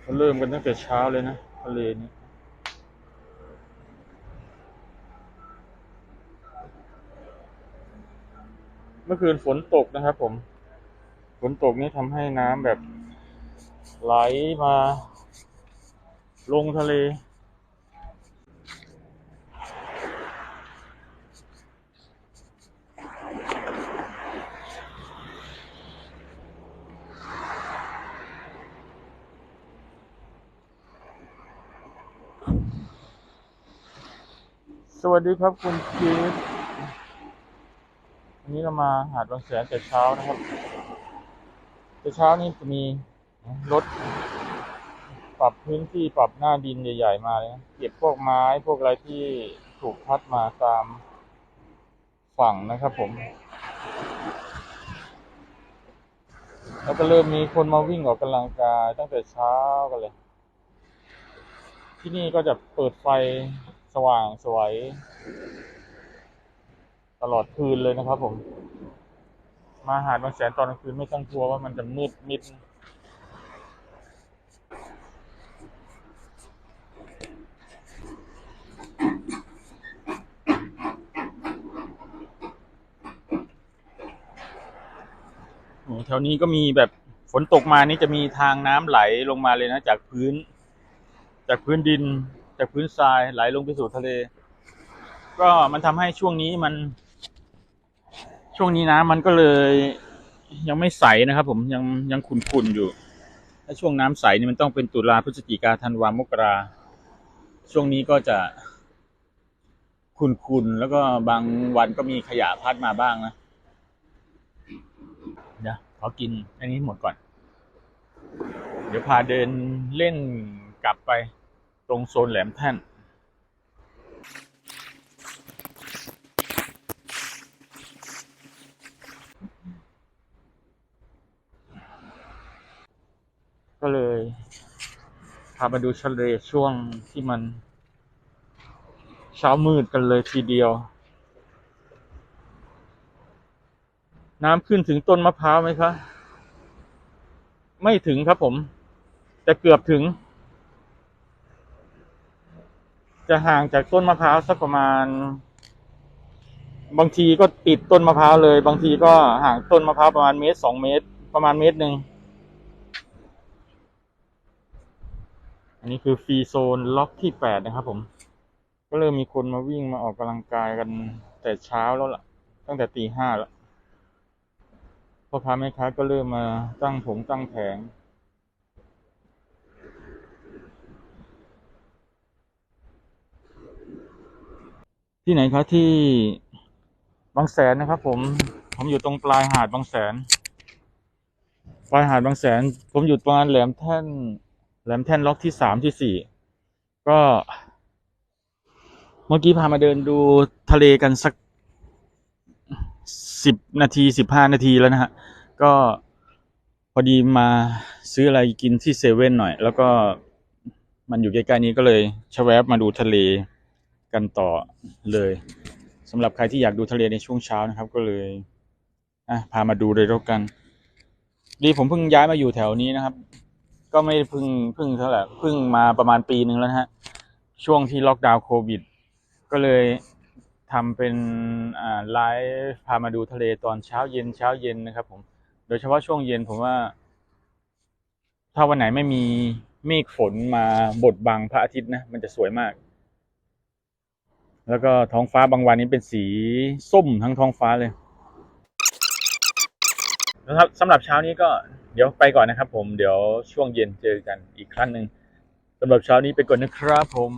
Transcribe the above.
เขาเริ่มกันตั้งแต่เช้าเลยนะทะเลนี้เมื่อคืนฝนตกนะครับ ผม ฝนตกนี่ทำให้น้ำแบบไหลมา ลงทะเล สวัสดีครับคุณพีทวันนี้เรามาหาดบางแสนแต่เช้านะครับ แต่เช้านี้จะมีรถปรับพื้นที่ปรับหน้าดินใหญ่ๆมาเลยนะเก็บพวกไม้พวกอะไรที่ถูกพัดมาตามฝั่งนะครับผม แล้วก็เริ่มมีคนมาวิ่งออกกำลังกายตั้งแต่เช้ากันเลย ที่นี่ก็จะเปิดไฟ สว่างสวย ตลอดคืนเลยนะครับผม มาหาดบางแสนตอนกลางคืนไม่ต้องกลัวว่ามันจะมืดมิดแถวนี้ก็มีแบบฝนตกมานี่จะมีทางน้ำไหลลงมาเลยนะ จากพื้น จากพื้นดิน จากพื้นทรายไหลลงไปสู่ทะเล ก็มันทำให้ช่วงนี้มัน ช่วงนี้น้ำมันก็เลย ยังไม่ใสนะครับ ผมยังยังขุ่นๆอยู่ ถ้าช่วงน้ำใสนี่มันต้องเป็นตุลาพฤศจิกาธันวามกราช่วงนี้ก็จะขุ่นๆแล้วก็บางวันก็มีขยะพัดมาบ้างนะเดี๋ยวขอกินอันนี้หมดก่อน เดี๋ยวพาเดินเล่นกลับไป ตรงโซนแหลมแท่น ก็เลยพามาดูทะเลช่วงที่มัน เช้ามืดกันเลยทีเดียว น้ำขึ้นถึงต้นมะพร้าวไหมคะ ไม่ถึงครับผม แต่เกือบถึง จะห่างจากต้นมะพร้าวสักประมาณ บางทีก็ติดต้นมะพร้าวเลย บางทีก็ห่างต้นมะพร้าวประมาณเมตรสองเมตร ประมาณเมตรหนึ่งอันนี้คือฟรีโซนล็อกที่แปดนะครับผม ก็เริ่มมีคนมาวิ่งมาออกกำลังกายกันแต่เช้าแล้วล่ะ ตั้งแต่ตีห้าแล้วพ่อค้าแม่ค้าก็เริ่มมาตั้งผงตั้งแผง ที่ไหนคะที่บางแสนนะครับผมผมอยู่ตรงปลายหาดบางแสน ปลายหาดบางแสน ผมอยู่ประมาณแหลมแท่น แหลมแท่นล็อกที่สามที่สี่ก็ เมื่อกี้พามาเดินดูทะเลกันสักสิบนาทีสิบห้านาทีแล้วนะฮะ ก็พอดีมาซื้ออะไรกินที่เซเว่นหน่อย แล้วก็มันอยู่ใกล้ๆนี้ก็เลยชะแวบมาดูทะเล กันต่อเลยสำหรับใครที่อยากดูทะเลในช่วงเช้านะครับ ก็เลยอะพามาดูเลยแล้วกันดีผมเพิ่งย้ายมาอยู่แถวนี้นะครับ ก็ไม่เพิ่งเพิ่งเท่าไหร่เพิ่งมาประมาณปีหนึ่งแล้วฮะช่วงที่ล็อกดาวน์โควิด ก็เลยทำเป็นอ่าไลฟ์พามาดูทะเลตอนเช้าเย็นเช้าเย็นนะครับ ผม โดยเฉพาะช่วงเย็นผมว่า ถ้าวันไหนไม่มีเมฆฝนมาบดบังพระอาทิตย์นะมันจะสวยมาก แล้วก็ท้องฟ้าบางวันนี้เป็นสีส้มทั้งท้องฟ้าเลยนะครับสำหรับเช้านี้ก็เดี๋ยวไปก่อนนะครับ ผมเดี๋ยวช่วงเย็นเจอกันอีกครั้งหนึ่งสำหรับเช้านี้ไปก่อนนะครับผม